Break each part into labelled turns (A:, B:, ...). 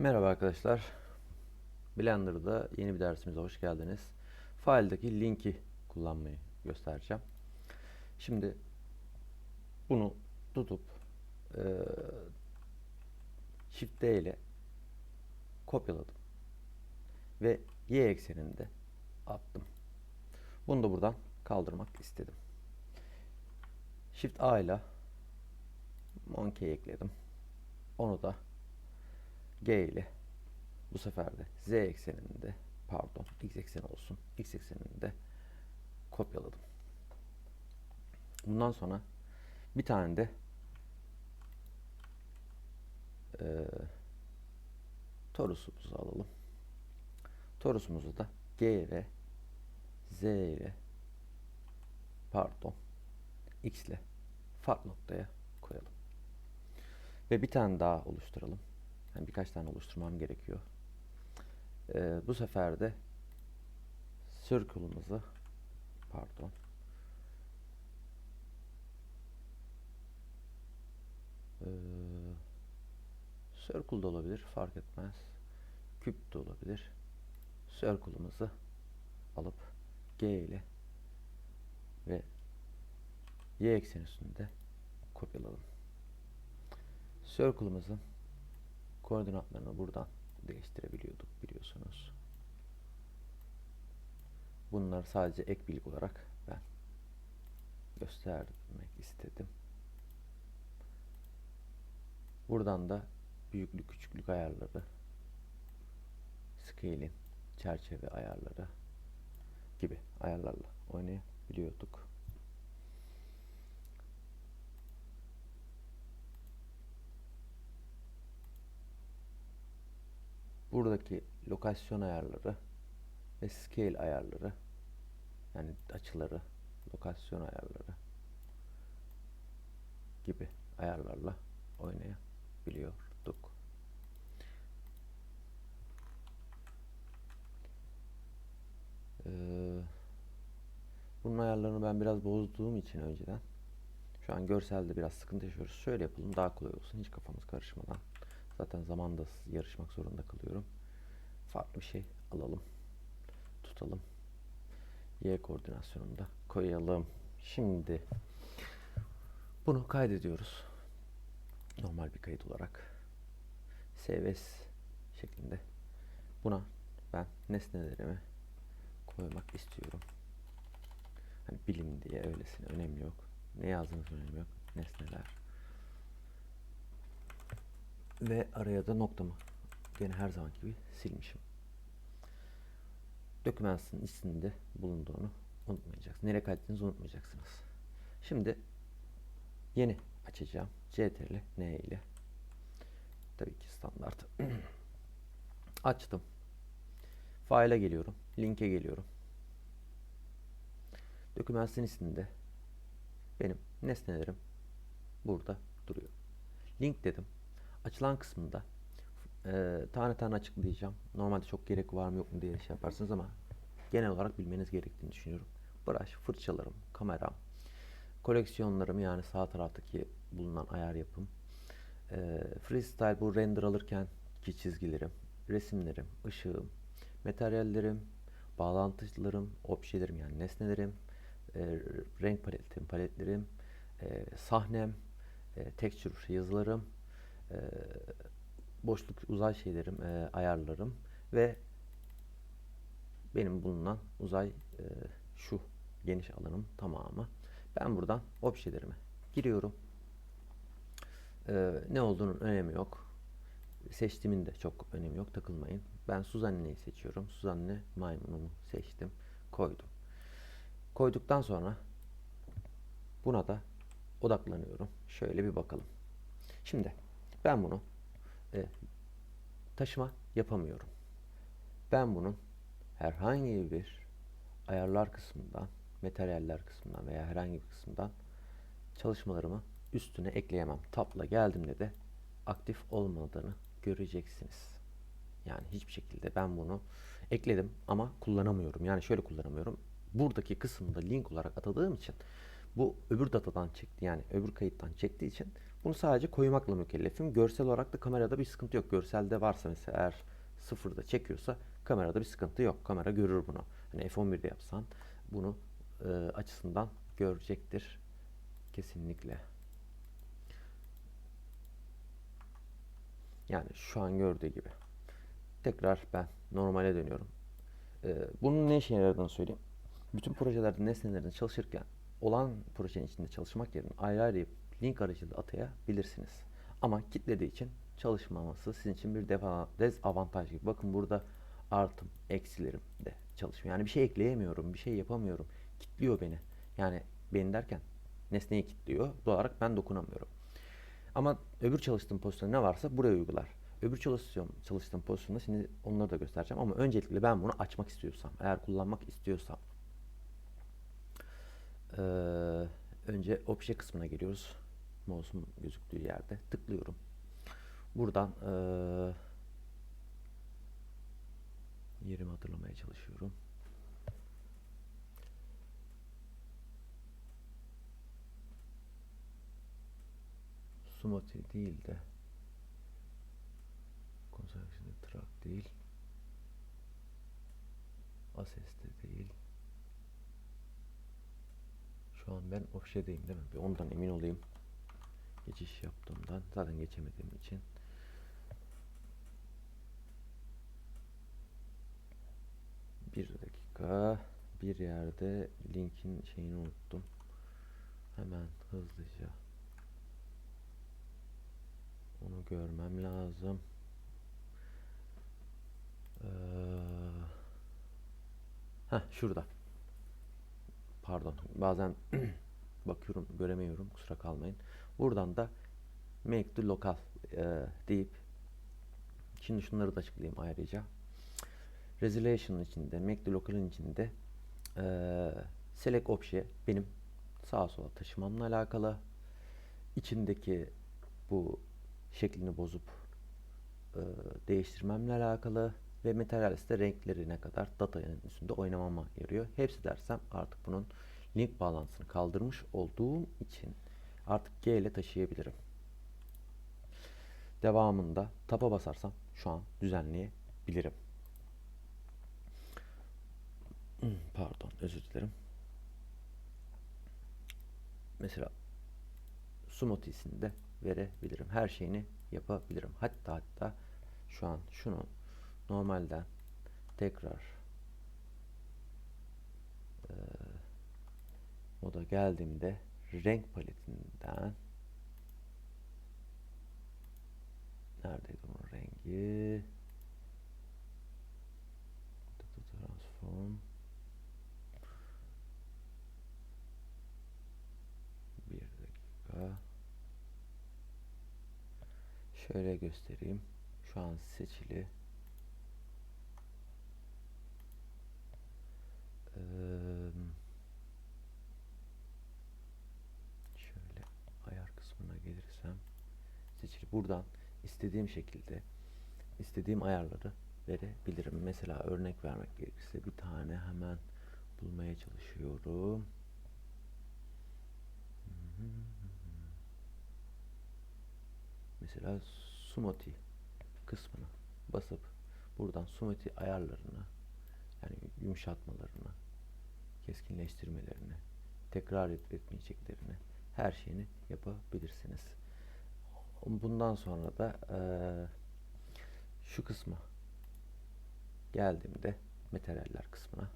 A: Merhaba arkadaşlar. Blender'da yeni bir dersimize hoş geldiniz. File'deki linki kullanmayı göstereceğim. Şimdi bunu tutup e, Shift D ile kopyaladım. Ve Y ekseninde attım. Bunu da buradan kaldırmak istedim. Shift A ile Monkey ekledim. Onu da G ile bu sefer de Z ekseninde pardon X ekseni olsun. X ekseninde kopyaladım. Bundan sonra bir tane de e, torusumuzu alalım. Torusumuzu da G ve Z ile pardon X ile farklı noktaya koyalım. Ve bir tane daha oluşturalım. Yani birkaç tane oluşturmam gerekiyor. Ee, bu sefer de circle'ımızı pardon ee, circle da olabilir fark etmez. Küp de olabilir. Circle'ımızı alıp G ile ve Y ekseni üstünde kopyaladım. Circle'ımızın koordinatlarını buradan değiştirebiliyorduk biliyorsunuz. Bunları sadece ek bilgi olarak ben göstermek istedim. Buradan da büyüklük küçüklük ayarları, scale'in çerçeve ayarları gibi ayarlarla oynayabiliyorduk. Buradaki lokasyon ayarları ve scale ayarları yani açıları, lokasyon ayarları gibi ayarlarla oynayabiliyorduk. Ee, bunun ayarlarını ben biraz bozduğum için önceden şu an görselde biraz sıkıntı yaşıyoruz. Şöyle yapalım daha kolay olsun. Hiç kafamız karışmadan. Zaten zamanda yarışmak zorunda kalıyorum. Farklı bir şey alalım. Tutalım. Y koordinasyonunda koyalım. Şimdi bunu kaydediyoruz. Normal bir kayıt olarak. CVS şeklinde. Buna ben nesnelerimi koymak istiyorum. Hani bilim diye öylesine önemi yok. Ne yazdığınız önemi yok. Nesneler. Ve araya da noktamı gene her zaman gibi silmişim. Dokümansın içinde bulunduğunu unutmayacaksınız. Nereye kaydettiğinizi unutmayacaksınız. Şimdi yeni açacağım. CTRL N ile. Tabii ki standart. Açtım. File'a geliyorum. Linke geliyorum. Dokümansın içinde benim nesnelerim burada duruyor. Link dedim. Açılan kısmında e, tane tane açıklayacağım. Normalde çok gerek var mı yok mu diye şey yaparsınız ama genel olarak bilmeniz gerektiğini düşünüyorum. Brush, fırçalarım, kameram, koleksiyonlarım yani sağ taraftaki bulunan ayar yapım, e, freestyle bu render alırken ki çizgilerim, resimlerim, ışığım, materyallerim, bağlantılarım, objelerim yani nesnelerim, e, renk paletim, paletlerim, e, sahnem, e, texture yazılarım, e, boşluk uzay şeylerim, e, ayarlarım ve benim bulunan uzay e, şu geniş alanım tamamı. Ben buradan objelerime giriyorum. E, ne olduğunun önemi yok. Seçtiğimin de çok önemi yok. Takılmayın. Ben Suzanne'yi seçiyorum. Suzanne maymunumu seçtim. Koydum. Koyduktan sonra buna da odaklanıyorum. Şöyle bir bakalım. Şimdi ben bunu e, taşıma yapamıyorum. Ben bunun herhangi bir ayarlar kısmından, materyaller kısmından veya herhangi bir kısımdan çalışmalarımı üstüne ekleyemem. Tab'la geldiğimde de aktif olmadığını göreceksiniz. Yani hiçbir şekilde ben bunu ekledim ama kullanamıyorum. Yani şöyle kullanamıyorum. Buradaki kısımda link olarak atadığım için bu öbür datadan çekti yani öbür kayıttan çektiği için Bunu sadece koymakla mükellefim. Görsel olarak da kamerada bir sıkıntı yok. Görselde varsa mesela eğer sıfırda çekiyorsa kamerada bir sıkıntı yok. Kamera görür bunu. Hani F11'de yapsan bunu e, açısından görecektir. Kesinlikle. Yani şu an gördüğü gibi. Tekrar ben normale dönüyorum. Ee, bunun ne işe yaradığını söyleyeyim. Bütün projelerde nesnelerin çalışırken olan projenin içinde çalışmak yerine ayrı ayrı link aracılığı atayabilirsiniz. Ama kitlediği için çalışmaması sizin için bir defa dezavantaj gibi. Bakın burada artım, eksilerim de çalışmıyor. Yani bir şey ekleyemiyorum, bir şey yapamıyorum. Kitliyor beni. Yani beni derken nesneyi kilitliyor. Doğal olarak ben dokunamıyorum. Ama öbür çalıştığım pozisyonda ne varsa buraya uygular. Öbür çalıştığım, çalıştığım pozisyonda şimdi onları da göstereceğim ama öncelikle ben bunu açmak istiyorsam, eğer kullanmak istiyorsam eee, önce obje kısmına geliyoruz. Mouse'un gözüktüğü yerde tıklıyorum. Buradan eee yerimi hatırlamaya çalışıyorum. Sumati değil de Construction Track değil Assess'te değil Şu an ben objedeyim değil mi? Bir ondan emin olayım. Geçiş yaptığımdan zaten geçemediğim için bir dakika bir yerde linkin şeyini unuttum. Hemen hızlıca onu görmem lazım. Ee, heh, şurada. Pardon. Bazen bakıyorum göremiyorum. Kusura kalmayın. Buradan da make to local e, deyip şimdi şunları da açıklayayım ayrıca. Resolution'ın içinde, make to local'ın içinde e, select obje benim sağa sola taşımamla alakalı. İçindeki bu şeklini bozup e, değiştirmemle alakalı ve materyaliste renklerine kadar datanın üstünde oynamama yarıyor. Hepsi dersem artık bunun link bağlantısını kaldırmış olduğum için artık G ile taşıyabilirim. Devamında tapa basarsam şu an düzenleyebilirim. Hmm, Pardon, özür dilerim. Mesela Sumotisi'ni de verebilirim. Her şeyini yapabilirim. Hatta hatta şu an şunu normalden. Tekrar. E, moda geldiğimde renk paletinden. Neredeydi onun rengi? Transform. Bir dakika. Şöyle göstereyim. Şu an seçili. Ee, şöyle ayar kısmına gelirsem seçili. Buradan istediğim şekilde istediğim ayarları verebilirim. Mesela örnek vermek gerekirse bir tane hemen bulmaya çalışıyorum. Mesela Sumoti kısmına basıp buradan Sumoti ayarlarını yani yumuşatmalarını keskinleştirmelerini tekrar etmeyeceklerini her şeyini yapabilirsiniz. Bundan sonra da e, şu kısma geldiğimde materyaller kısmına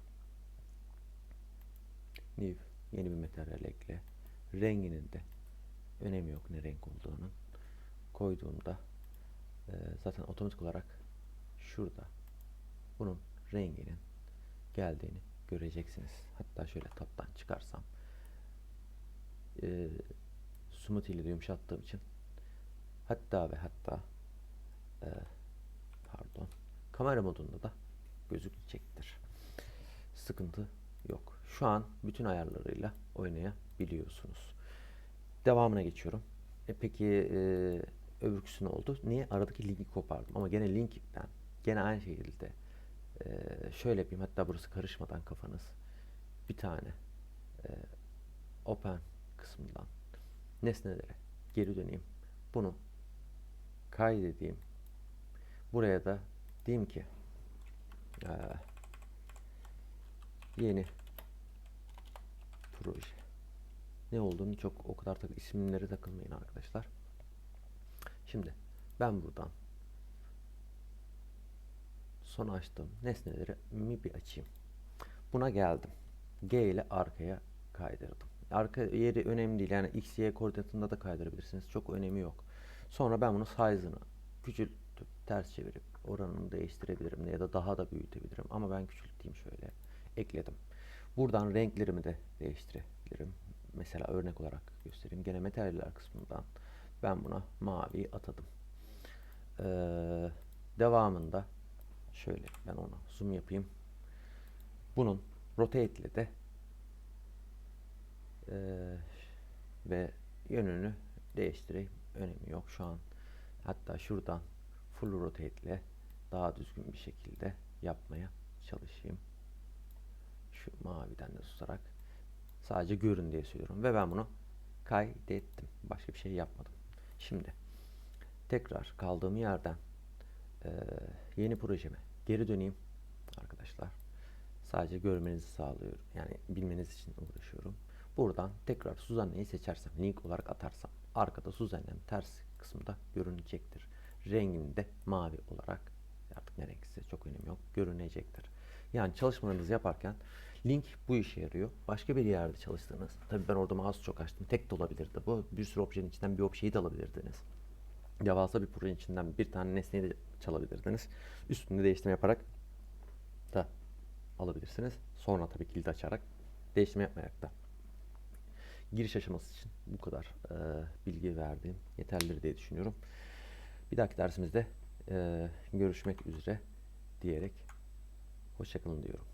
A: new yeni bir materyal ekle renginin de önemi yok ne renk olduğunun koyduğumda e, zaten otomatik olarak şurada bunun renginin geldiğini göreceksiniz. Hatta şöyle taptan çıkarsam e, smoothie ile yumuşattığım için hatta ve hatta e, pardon kamera modunda da gözükecektir. Sıkıntı yok. Şu an bütün ayarlarıyla oynayabiliyorsunuz. Devamına geçiyorum. E peki e, öbürküsü ne oldu? Niye? Aradaki linki kopardım. Ama gene linkten gene aynı şekilde e, şöyle yapayım. Hatta burası karışmadan kafanız bir tane e, open kısmından nesnelere geri döneyim. bunu kaydedeyim. Buraya da diyeyim ki eee, yeni proje. Ne olduğunu çok o kadar tak isimleri takılmayın arkadaşlar. Şimdi ben buradan son açtığım nesneleri mi bir açayım. Buna geldim. G ile arkaya kaydırdım. Arka yeri önemli değil. Yani x, y koordinatında da kaydırabilirsiniz. Çok önemi yok. Sonra ben bunu size'ını küçültüp ters çevirip oranını değiştirebilirim ya da daha da büyütebilirim. Ama ben küçülteyim şöyle. Ekledim. Buradan renklerimi de değiştirebilirim. Mesela örnek olarak göstereyim. Gene materyaller kısmından ben buna mavi atadım. Ee, devamında şöyle ben ona zoom yapayım. Bunun rotate ile de eee, ve yönünü değiştireyim. Önemi yok şu an. Hatta şuradan full rotate ile daha düzgün bir şekilde yapmaya çalışayım. Şu maviden de tutarak sadece görün diye söylüyorum ve ben bunu kaydettim. Başka bir şey yapmadım. Şimdi tekrar kaldığım yerden eee, yeni projeme geri döneyim arkadaşlar. Sadece görmenizi sağlıyorum. Yani bilmeniz için uğraşıyorum. Buradan tekrar Suzanne'yi seçersem, link olarak atarsam arkada Suzanne'nin ters kısımda görünecektir. Rengini de mavi olarak artık ne renkse çok önemi yok görünecektir. Yani çalışmalarınızı yaparken link bu işe yarıyor. Başka bir yerde çalıştığınız, tabii ben orada mouse çok açtım. Tek de olabilirdi bu. Bir sürü objenin içinden bir objeyi de alabilirdiniz. Devasa bir projenin içinden bir tane nesneyi de çalabilirdiniz. Üstünde değiştirme yaparak da alabilirsiniz. Sonra tabii kilidi açarak değiştirme yapmayarak da. Giriş aşaması için bu kadar e, bilgi verdiğim yeterlidir diye düşünüyorum. Bir dahaki dersimizde e, görüşmek üzere diyerek hoşçakalın diyorum.